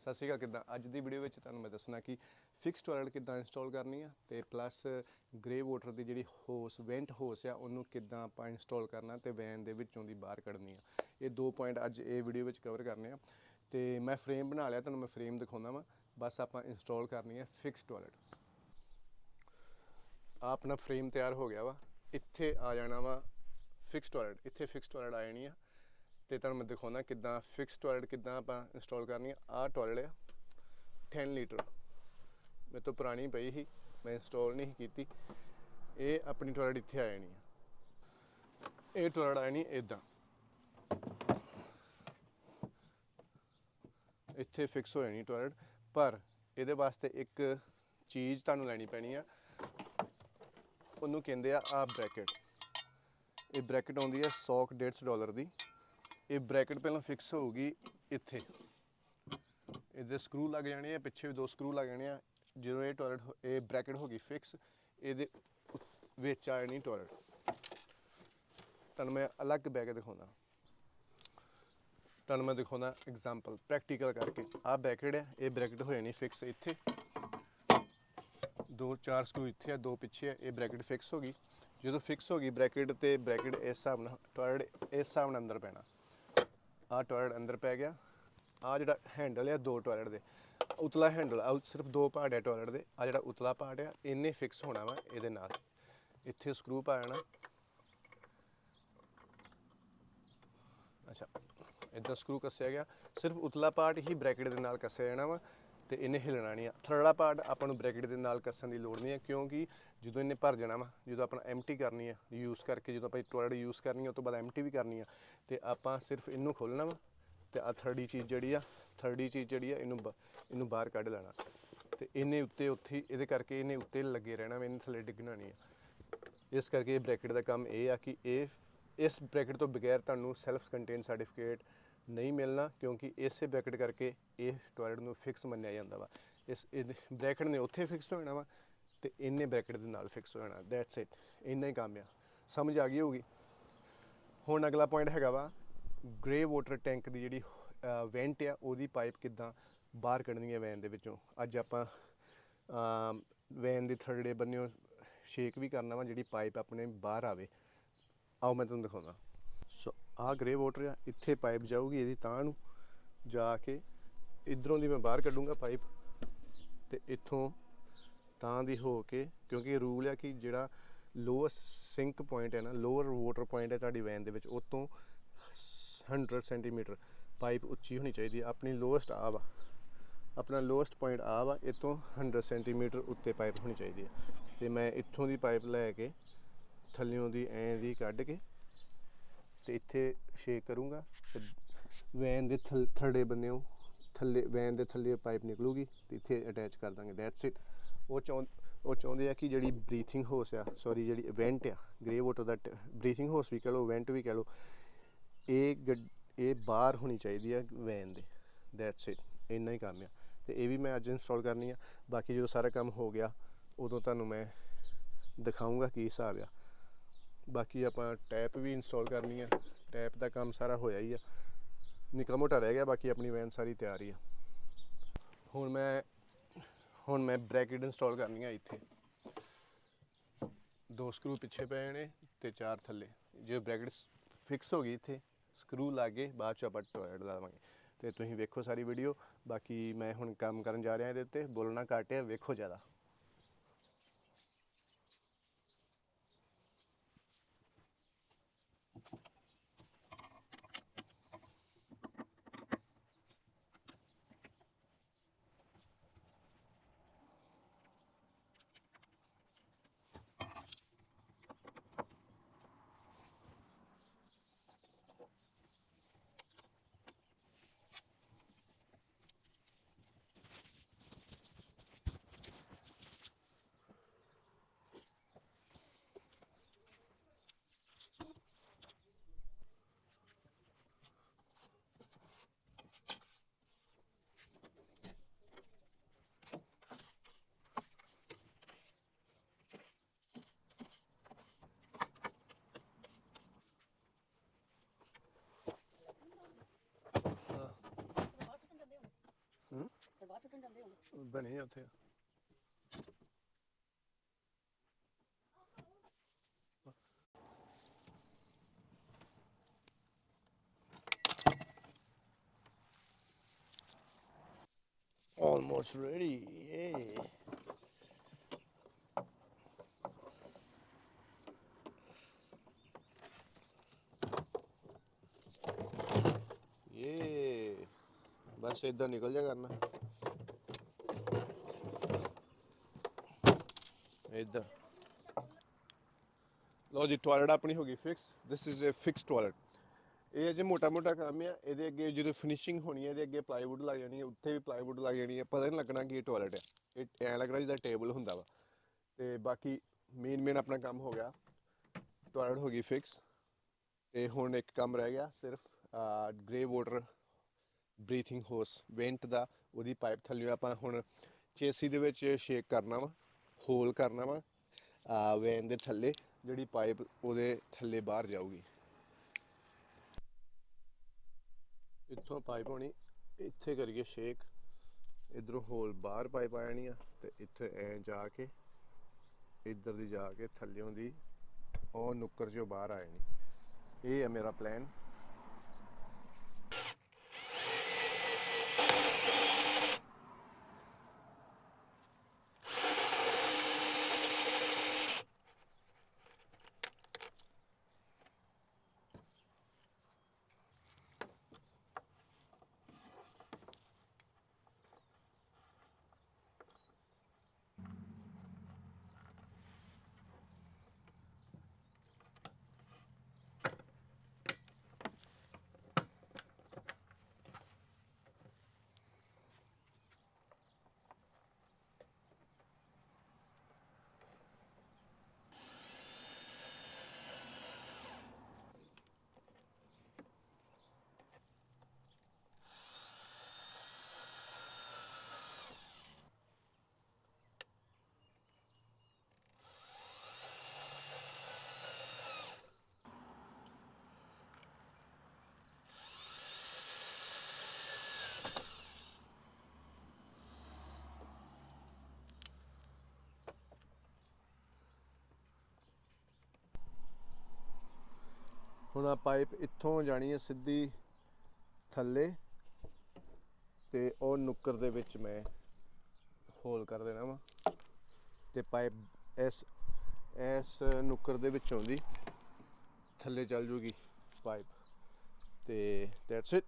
ਸਤਿ ਸ਼੍ਰੀ ਅਕਾਲ, ਕਿੱਦਾਂ? ਅੱਜ ਦੀ ਵੀਡੀਓ ਵਿੱਚ ਤੁਹਾਨੂੰ ਮੈਂ ਦੱਸਣਾ ਕਿ ਫਿਕਸ ਟੋਇਲਟ ਕਿੱਦਾਂ ਇੰਸਟਾਲ ਕਰਨੀ ਆ ਤੇ ਪਲੱਸ ਗ੍ਰੇ ਵਾਟਰ ਦੀ ਜਿਹੜੀ ਹੋਸ ਵੈਂਟ ਹੋਸ ਆ, ਉਹਨੂੰ ਕਿੱਦਾਂ ਆਪਾਂ ਇੰਸਟਾਲ ਕਰਨਾ ਤੇ ਵੈਨ ਦੇ ਵਿੱਚੋਂ ਦੀ ਬਾਹਰ ਕੱਢਣੀ ਆ। ਇਹ ਦੋ ਪੁਆਇੰਟ ਅੱਜ ਇਹ ਵੀਡੀਓ ਵਿੱਚ ਕਵਰ ਕਰਨੇ ਆ ਤੇ ਮੈਂ ਫਰੇਮ ਬਣਾ ਲਿਆ, ਤੁਹਾਨੂੰ ਮੈਂ ਫਰੇਮ ਦਿਖਾਉਂਦਾ ਵਾਂ। ਬਸ ਆਪਾਂ ਇੰਸਟਾਲ ਕਰਨੀ ਹੈ ਫਿਕਸ ਟੋਇਲਟ ਆਪਣਾ ਫਰੇਮ ਤਿਆਰ ਹੋ ਗਿਆ ਵਾ। ਇੱਥੇ ਆ ਜਾਣਾ ਵਾ ਫਿਕਸ ਟੋਇਲਟ ਇੱਥੇ ਫਿਕਸ ਟੋਇਲਟ ਆ ਜਾਣੀ ਆ। ਤੇ ਤੁਹਾਨੂੰ ਮੈਂ ਦਿਖਾਉਣਾ ਕਿੱਦਾਂ ਫਿਕਸ ਟਾਇਲਟ ਕਿੱਦਾਂ ਆਪਾਂ ਇੰਸਟਾਲ ਕਰਨੀ ਆ। ਆਹ ਟਾਇਲਟ ਆ 10 ਲੀਟਰ ਮੇਰੇ ਤੋਂ ਪੁਰਾਣੀ ਪਈ ਸੀ, ਮੈਂ ਇੰਸਟਾਲ ਨਹੀਂ ਕੀਤੀ। ਇਹ ਆਪਣੀ ਟਾਇਲਟ ਇੱਥੇ ਆ ਜਾਣੀ ਆ। ਇਹ ਟਾਇਲਟ ਆ ਜਾਣੀ ਇਦਾਂ ਇੱਥੇ ਫਿਕਸ ਹੋ ਜਾਣੀ ਟਾਇਲਟ ਪਰ ਇਹਦੇ ਵਾਸਤੇ ਇੱਕ ਚੀਜ਼ ਤੁਹਾਨੂੰ ਲੈਣੀ ਪੈਣੀ ਆ। ਉਹਨੂੰ ਕਹਿੰਦੇ ਆ ਆ ਬ੍ਰੈਕਟ ਇਹ ਬ੍ਰੈਕਟ ਆਉਂਦੀ ਹੈ 100 150 ਡਾਲਰ ਦੀ। ਇਹ ਬ੍ਰੈਕਟ ਪਹਿਲਾਂ ਫਿਕਸ ਹੋਊਗੀ ਇੱਥੇ। ਇਹਦੇ ਸਕਰੂ ਲੱਗ ਜਾਣੇ ਆ, ਪਿੱਛੇ ਵੀ ਦੋ ਸਕਰੂ ਲੱਗ ਜਾਣੇ ਆ। ਜਦੋਂ ਇਹ ਟਾਇਲਟ ਇਹ ਬ੍ਰੈਕਟ ਹੋ ਗਈ ਫਿਕਸ ਇਹਦੇ ਵਿੱਚ ਆ ਜਾਣੀ ਟੋਇਲਟ ਤੁਹਾਨੂੰ ਮੈਂ ਅਲੱਗ ਬਹਿ ਕੇ ਦਿਖਾਉਂਦਾ। ਤੁਹਾਨੂੰ ਮੈਂ ਦਿਖਾਉਂਦਾ ਐਗਜ਼ਾਮਪਲ ਪ੍ਰੈਕਟੀਕਲ ਕਰਕੇ। ਆਹ ਬ੍ਰੈਕਟ ਹੈ ਇਹ ਬ੍ਰੈਕਟ ਹੋ ਜਾਣੀ ਫਿਕਸ ਇੱਥੇ। ਦੋ ਚਾਰ ਸਕਰੂ ਇੱਥੇ ਆ, ਦੋ ਪਿੱਛੇ ਆ, ਇਹ ਬ੍ਰੈਕਟ ਫਿਕਸ ਹੋ ਗਈ। ਜਦੋਂ ਫਿਕਸ ਹੋ ਗਈ ਬ੍ਰੈਕਟ ਤੇ ਬ੍ਰੈਕਟ ਇਸ ਹਿਸਾਬ ਨਾਲ ਟੋਇਲਟ ਇਸ ਹਿਸਾਬ ਨਾਲ ਅੰਦਰ ਪੈਣਾ। ਆਹ ਟਾਇਲਟ ਅੰਦਰ ਪੈ ਗਿਆ। ਆ ਜਿਹੜਾ ਹੈਂਡਲ ਆ, ਦੋ ਟਾਇਲਟ ਦੇ। ਉਤਲਾ ਹੈਂਡਲ ਆ ਸਿਰਫ ਦੋ ਪਾਰਟ ਹੈ ਟਾਇਲਟ ਦੇ। ਆ ਜਿਹੜਾ ਉਤਲਾ ਪਾਰਟ ਆ, ਇਹਨੇ ਫਿਕਸ ਹੋਣਾ ਵਾ ਇਹਦੇ ਨਾਲ। ਇੱਥੇ ਸਕਰੂ ਪਾ ਜਾਣਾ ਅੱਛਾ ਇਦਾਂ ਸਕਰੂ ਕੱਸਿਆ ਗਿਆ। ਸਿਰਫ ਉਤਲਾ ਪਾਰਟ ਹੀ ਬ੍ਰੈਕਟ ਦੇ ਨਾਲ ਕੱਸਿਆ ਜਾਣਾ ਵਾ ਤੇ ਇਹਨੇ ਹਿਲਣਾ ਨਹੀਂ ਆ। ਥਰੜਾ ਪਾਰਟ ਆਪਾਂ ਨੂੰ ਬ੍ਰੈਕਟ ਦੇ ਨਾਲ ਕੱਸਣ ਦੀ ਲੋੜ ਨਹੀਂ ਹੈ ਕਿਉਂਕਿ ਜਦੋਂ ਇਹਨੇ ਭਰ ਜਾਣਾ ਵਾ, ਜਦੋਂ ਆਪਣਾ ਐਮਟੀ ਕਰਨੀ ਆ ਯੂਜ਼ ਕਰਕੇ ਜਦੋਂ ਆਪਾਂ ਟੋਇਲਟ ਯੂਜ਼ ਕਰਨੀ ਆ ਉਸ ਤੋਂ ਬਾਅਦ ਐਮਟੀ ਵੀ ਕਰਨੀ ਆ, ਤੇ ਆਪਾਂ ਸਿਰਫ ਇਹਨੂੰ ਖੋਲਣਾ ਵਾ, ਤੇ ਆ ਥਰਡੀ ਚੀਜ਼ ਜਿਹੜੀ ਆ ਥਰਡੀ ਚੀਜ਼ ਜਿਹੜੀ ਆ, ਇਹਨੂੰ ਬ- ਇਹਨੂੰ ਬਾਹਰ ਕੱਢ ਲੈਣਾ। ਤੇ ਇਹਨੇ ਉੱਤੇ ਉੱਥੇ, ਇਹਦੇ ਕਰਕੇ ਇਹਨੇ ਉੱਤੇ ਲੱਗੇ ਰਹਿਣਾ ਵਾ, ਇਹਨੇ ਥੱਲੇ ਡਿੱਗਣਾ ਨਹੀਂ ਆ। ਇਸ ਕਰਕੇ ਇਹ ਬ੍ਰੈਕਟ ਦਾ ਕੰਮ ਇਹ ਆ ਕਿ ਇਹ, ਇਸ ਬ੍ਰੈਕਟ ਤੋਂ ਬਗੈਰ ਤੁਹਾਨੂੰ ਸੈਲਫ ਕੰਟੇਨ ਸਰਟੀਫਿਕੇਟ ਨਹੀਂ ਮਿਲਣਾ, ਕਿਉਂਕਿ ਇਸੇ ਬ੍ਰੈਕਟ ਕਰਕੇ ਇਹ ਟੋਇਲਟ ਨੂੰ ਫਿਕਸ ਮੰਨਿਆ ਜਾਂਦਾ ਵਾ। ਇਸ ਬ੍ਰੈਕਟ ਨੇ ਉੱਥੇ ਫਿਕਸ ਹੋ ਜਾਣਾ ਵਾ ਤੇ ਇੰਨੇ ਬ੍ਰੈਕਟ ਦੇ ਨਾਲ ਫਿਕਸ ਹੋ ਜਾਣਾ ਦੈਟਸ ਇਟ ਇੰਨਾ ਹੀ ਕੰਮ ਆ। ਸਮਝ ਆ ਗਈ ਹੋਊਗੀ? ਹੁਣ ਅਗਲਾ ਪੁਆਇੰਟ ਹੈਗਾ ਵਾ ਗ੍ਰੇ ਵਾਟਰ ਟੈਂਕ ਦੀ ਜਿਹੜੀ ਵੈਂਟ ਆ, ਉਹਦੀ ਪਾਈਪ ਕਿੱਦਾਂ ਬਾਹਰ ਕੱਢਣੀ ਹੈ ਵੈਨ ਦੇ ਵਿੱਚੋਂ? ਅੱਜ ਆਪਾਂ ਵੈਨ ਦੇ ਥਰੜੇ ਬੰਨਿਓ ਸ਼ੇਕ ਵੀ ਕਰਨਾ ਵਾ, ਜਿਹੜੀ ਪਾਈਪ ਆਪਣੇ ਬਾਹਰ ਆਵੇ। ਆਓ ਮੈਂ ਤੁਹਾਨੂੰ ਦਿਖਾਉਂਦਾ। ਸੋ ਆਹ ਗ੍ਰੇ ਵਾਟਰ ਆ, ਇੱਥੇ ਪਾਈਪ ਜਾਊਗੀ ਇਹਦੀ ਤਾਂ ਨੂੰ, ਜਾ ਕੇ, ਇਧਰੋਂ ਦੀ ਮੈਂ ਬਾਹਰ ਕੱਢੂੰਗਾ ਪਾਈਪ ਤੇ ਇੱਥੋਂ ਤਾਂ ਦੀ ਹੋ ਕੇ, ਕਿਉਂਕਿ ਰੂਲ ਆ ਕਿ ਜਿਹੜਾ ਲੋਅਸਟ ਸਿੰਕ ਪੁਆਇੰਟ ਹੈ ਨਾ ਲੋਅਰ ਵਾਟਰ ਪੁਆਇੰਟ ਹੈ ਤੁਹਾਡੀ ਵੈਨ ਦੇ ਵਿੱਚ, ਉਹ ਤੋਂ 100 ਸੈਂਟੀਮੀਟਰ ਪਾਈਪ ਉੱਚੀ ਹੋਣੀ ਚਾਹੀਦੀ ਹੈ। ਆਪਣੀ ਲੋਅਸਟ ਆ ਵਾ, ਆਪਣਾ ਲੋਅਸਟ ਪੁਆਇੰਟ ਆ ਵਾ, ਇਹ ਤੋਂ 100 ਸੈਂਟੀਮੀਟਰ ਉੱਤੇ ਪਾਈਪ ਹੋਣੀ ਚਾਹੀਦੀ ਹੈ। ਤੇ ਮੈਂ ਇੱਥੋਂ ਦੀ ਪਾਈਪ ਲੈ ਕੇ, ਥੱਲਿਓਂ ਦੀ ਐਂ ਦੀ ਕੱਢ ਕੇ ਤੇ ਇੱਥੇ ਸ਼ੇਕ ਕਰੂੰਗਾ ਤੇ ਵੈਨ ਦੇ ਥਲ- ਥੜੇ ਬੰਨਿਓ, ਥੱਲੇ ਵੈਨ ਦੇ ਥੱਲੇ ਪਾਈਪ ਨਿਕਲੂਗੀ ਤੇ ਇੱਥੇ ਅਟੈਚ ਕਰ ਦਾਂਗੇ ਦੈਟਸ ਇਟ ਉਹ ਚਾਹੁੰ, ਉਹ ਚਾਹੁੰਦੇ ਆ ਕਿ ਜਿਹੜੀ ਬਰੀਥਿੰਗ ਹੋਸ ਆ ਸੌਰੀ ਜਿਹੜੀ ਇਵੈਂਟ ਆ ਗ੍ਰੇ ਵਾਟਰ ਦਾ ਬਰੀਥਿੰਗ ਹੋਸ ਵੀ ਕਹ ਲਓ ਇਵੈਂਟ ਵੀ ਕਹ ਲਓ, ਇਹ ਗੱਡ- ਇਹ ਬਾਹਰ ਹੋਣੀ ਚਾਹੀਦੀ ਆ ਵੈਨ ਦੇ ਦੈਟਸ ਇਟ ਇੰਨਾ ਹੀ ਕੰਮ ਆ। ਤੇ ਇਹ ਵੀ ਮੈਂ ਅੱਜ ਇੰਸਟਾਲ ਕਰਨੀ ਆ, ਬਾਕੀ ਜਦੋਂ ਸਾਰਾ ਕੰਮ ਹੋ ਗਿਆ, ਉਦੋਂ ਤੁਹਾਨੂੰ ਮੈਂ ਦਿਖਾਉਂਗਾ ਕੀ ਹਿਸਾਬ ਆ। ਬਾਕੀ ਆਪਾਂ ਟੈਪ ਵੀ ਇੰਸਟਾਲ ਕਰਨੀ ਆ ਟੈਪ ਦਾ ਕੰਮ ਸਾਰਾ ਹੋਇਆ ਹੀ ਆ। ਨਿੱਕਾ ਮੋਟਾ ਰਹਿ ਗਿਆ, ਬਾਕੀ ਆਪਣੀ ਵੈਨ ਸਾਰੀ ਤਿਆਰ ਹੀ ਆ। ਹੁਣ ਮੈਂ ਹੁਣ ਮੈਂ ਬ੍ਰੈਕਟ ਇੰਸਟਾਲ ਕਰਨੀ ਆ ਇੱਥੇ। ਦੋ ਸਕਰੂ ਪਿੱਛੇ ਪਏ ਨੇ ਤੇ ਚਾਰ ਥੱਲੇ। ਜੇ ਬ੍ਰੈਕਟ ਫਿਕਸ ਹੋ ਗਈ ਇੱਥੇ, ਸਕਰੂ ਲਾ ਕੇ ਬਾਅਦ ਚ ਆਪਾਂ ਟੋਇਲਟ ਲਾਵਾਂਗੇ ਤੇ ਤੁਸੀਂ ਵੇਖੋ ਸਾਰੀ ਵੀਡੀਓ। ਬਾਕੀ ਮੈਂ ਹੁਣ ਕੰਮ ਕਰਨ ਜਾ ਰਿਹਾ ਇਹਦੇ ਉੱਤੇ, ਬੋਲਣਾ ਘੱਟ ਹੈ ਵੇਖੋ ਜ਼ਿਆਦਾ। ਬਣ ਜਾਂਦੇ ਹੋਣਗੇ ਬਣੇ ਆ ਉੱਥੇ Almost ready. Yay. ਯੇ ਬਸ ਇਦਾਂ ਨਿਕਲ ਜਾ ਕਰਨਾ ਇਦਾਂ ਲਓ ਜੀ ਟਾਇਲਟ ਆਪਣੀ ਹੋ ਗਈ fix this is a fix toilet ਇਹ ਅਜੇ ਮੋਟਾ ਮੋਟਾ ਕੰਮ ਆ। ਇਹਦੇ ਅੱਗੇ ਜਦੋਂ ਫਿਨਿਸ਼ਿੰਗ ਹੋਣੀ ਹੈ ਇਹਦੇ ਅੱਗੇ ਪਲਾਈਵੁੱਡ ਲੱਗ ਜਾਣੀ ਹੈ ਉੱਥੇ ਵੀ ਪਲਾਈਵੁੱਡ ਲੱਗ ਜਾਣੀ ਹੈ ਪਤਾ ਨਹੀਂ ਲੱਗਣਾ ਕਿ ਇਹ ਟਾਇਲਟ ਹੈ ਇਹ ਐਂ ਲੱਗਣਾ ਜਿੱਦਾਂ ਟੇਬਲ ਹੁੰਦਾ ਵਾ। ਤੇ ਬਾਕੀ ਮੇਨ ਮੇਨ ਆਪਣਾ ਕੰਮ ਹੋ ਗਿਆ। ਟਾਇਲਟ ਹੋ ਗਈ ਫਿਕਸ ਤੇ ਹੁਣ ਇੱਕ ਕੰਮ ਰਹਿ ਗਿਆ। ਸਿਰਫ grey water breathing hose vent ਦਾ। ਉਹਦੀ ਪਾਈਪ ਥੱਲੇ ਆਪਾਂ ਹੁਣ ਚੇਸੀ ਦੇ ਵਿੱਚ ਸ਼ੇਕ ਕਰਨਾ ਵਾ। ਹੋਲ ਕਰਨਾ ਵਾ। ਆ ਵੈਨ ਦੇ ਥੱਲੇ, ਜਿਹੜੀ ਪਾਈਪ ਉਹਦੇ ਥੱਲੇ ਬਾਹਰ ਜਾਊਗੀ। ਇੱਥੋਂ ਪਾਈਪ ਹੋਣੀ, ਇੱਥੇ ਕਰੀਏ ਸ਼ੇਕ ਇਧਰੋਂ ਹੋਲ ਬਾਹਰ ਪਾਈਪ ਆ ਜਾਣੀ ਆ, ਤੇ ਇੱਥੇ ਐ ਜਾ ਕੇ, ਇੱਧਰ ਦੀ ਜਾ ਕੇ ਥੱਲਿਓਂ ਦੀ ਉਹ ਨੁੱਕਰ ਚੋਂ ਬਾਹਰ ਆ ਜਾਣੀ। ਇਹ ਹੈ ਮੇਰਾ ਪਲਾਨ ਹੁਣ ਆ ਪਾਈਪ ਇੱਥੋਂ ਜਾਣੀ ਹੈ ਸਿੱਧੀ ਥੱਲੇ ਤੇ ਉਹ ਨੁੱਕਰ ਦੇ ਵਿੱਚ ਮੈਂ ਹੋਲ ਕਰ ਦੇਣਾ ਵਾ ਤੇ ਪਾਈਪ ਇਸ ਇਸ ਨੁੱਕਰ ਦੇ ਵਿੱਚੋਂ ਦੀ ਥੱਲੇ ਚੱਲ ਜੂਗੀ ਪਾਈਪ ਤੇ ਦੈਟਸ ਇਟ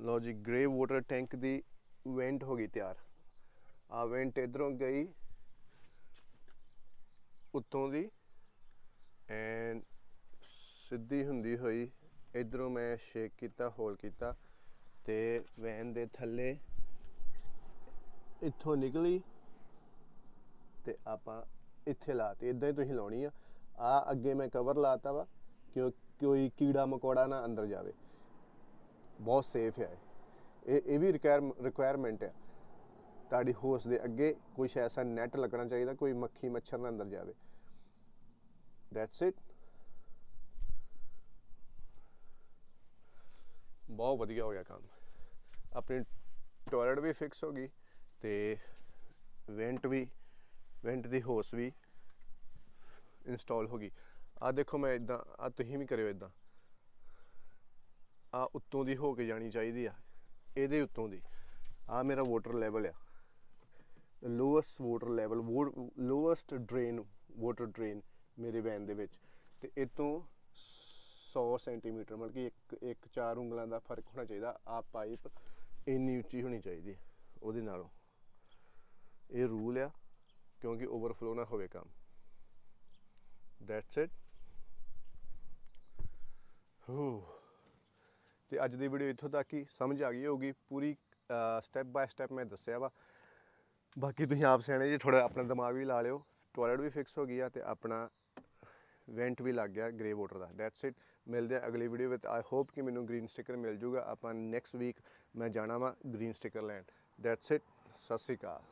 ਲਓ ਜੀ ਗ੍ਰੇ ਵਾਟਰ ਟੈਂਕ ਦੀ ਵੈਂਟ ਹੋ ਗਈ ਤਿਆਰ। ਆ ਵੈਂਟ ਇਧਰੋਂ ਗਈ, ਉੱਤੋਂ ਦੀ ਐਂਡ ਸਿੱਧੀ ਹੁੰਦੀ ਹੋਈ ਇਧਰੋਂ ਮੈਂ ਸ਼ੇਕ ਕੀਤਾ ਹੋਲ ਕੀਤਾ, ਤੇ ਵੈਨ ਦੇ ਥੱਲੇ ਇੱਥੋਂ ਨਿਕਲੀ, ਤੇ ਆਪਾਂ ਇੱਥੇ ਲਾਤੀ। ਇਦਾਂ ਹੀ ਤੁਸੀਂ ਲਾਉਣੀ ਆ। ਆ ਅੱਗੇ ਮੈਂ ਕਵਰ ਲਾਤਾ ਵਾ ਕਿ ਕੋਈ ਕੀੜਾ ਮਕੌੜਾ ਨਾ ਅੰਦਰ ਜਾਵੇ। ਬਹੁਤ ਸੇਫ ਹੈ। ਇਹ। ਇਹ ਇਹ ਵੀ ਰਿਕੁਆਇਰਮੈਂਟ ਹੈ। ਤੁਹਾਡੀ ਹੋਸ ਦੇ ਅੱਗੇ ਕੁਝ ਐਸਾ ਨੈਟ ਲੱਗਣਾ ਚਾਹੀਦਾ, ਕੋਈ ਮੱਖੀ ਮੱਛਰ ਨਾ ਅੰਦਰ ਜਾਵੇ। ਦੈਟਸ ਇਟ ਬਹੁਤ ਵਧੀਆ ਹੋ ਗਿਆ ਕੰਮ। ਆਪਣੀ ਟਾਇਲਟ ਵੀ ਫਿਕਸ ਹੋ ਗਈ ਤੇ ਵੈਂਟ ਵੀ ਵੈਂਟ ਦੀ ਹੋਸ ਵੀ ਇੰਸਟਾਲ ਹੋ ਗਈ। ਆ ਦੇਖੋ ਮੈਂ ਇਦਾਂ ਆ ਤੁਸੀਂ ਵੀ ਕਰਿਓ ਇਦਾਂ ਆ ਉੱਤੋਂ ਦੀ ਹੋ ਕੇ ਜਾਣੀ ਚਾਹੀਦੀ ਆ, ਇਹਦੇ ਉੱਤੋਂ ਦੀ। ਆ ਮੇਰਾ ਵਾਟਰ ਲੈਵਲ ਆ। Lowest water level lowest drain water drain ਮੇਰੇ ਵੈਨ ਦੇ ਵਿੱਚ। ਤੇ ਇਹ ਤੋਂ 100 ਸੈਂਟੀਮੀਟਰ ਮਤਲਬ ਕਿ ਇੱਕ ਇੱਕ ਚਾਰ ਉਂਗਲਾਂ ਦਾ ਫ਼ਰਕ ਹੋਣਾ ਚਾਹੀਦਾ। ਆ ਪਾਈਪ ਇੰਨੀ ਉੱਚੀ ਹੋਣੀ ਚਾਹੀਦੀ ਉਹਦੇ ਨਾਲੋਂ। ਇਹ ਰੂਲ ਆ, ਕਿਉਂਕਿ ਓਵਰਫਲੋ ਨਾ ਹੋਵੇ ਕੰਮ। ਦੈਟਸ ਇਟ ਹੋ। ਤੇ ਅੱਜ ਦੀ ਵੀਡੀਓ ਇੱਥੋਂ ਤੱਕ ਹੀ ਸਮਝ ਆ ਗਈ ਹੋਊਗੀ। ਪੂਰੀ ਸਟੈਪ ਬਾਏ ਸਟੈਪ ਮੈਂ ਦੱਸਿਆ ਵਾ। ਬਾਕੀ ਤੁਸੀਂ ਆਪ ਸਿਆਣੇ ਜੀ ਥੋੜਾ ਆਪਣਾ ਦਿਮਾਗ ਵੀ ਲਾ ਲਿਓ। ਟਾਇਲਟ ਵੀ ਫਿਕਸ ਹੋ ਗਈ ਆ ਤੇ ਆਪਣਾ ਵੈਂਟ ਵੀ ਲੱਗ ਗਿਆ ਗ੍ਰੇ ਵਾਟਰ ਦਾ। ਦੈਟਸ ਇਟ ਮਿਲਦੇ ਆ ਅਗਲੀ ਵੀਡੀਓ ਵਿੱਚ। ਆਈ ਹੋਪ ਕਿ ਮੈਨੂੰ ਗ੍ਰੀਨ ਸਟicker ਮਿਲ ਜੂਗਾ। ਆਪਾਂ ਨੈਕਸਟ ਵੀਕ ਮੈਂ ਜਾਣਾ ਵਾ ਗ੍ਰੀਨ ਸਟicker ਲੈਣ। ਦੈਟਸ ਇਟ ਸਤਿ ਸ਼੍ਰੀ ਅਕਾਲ।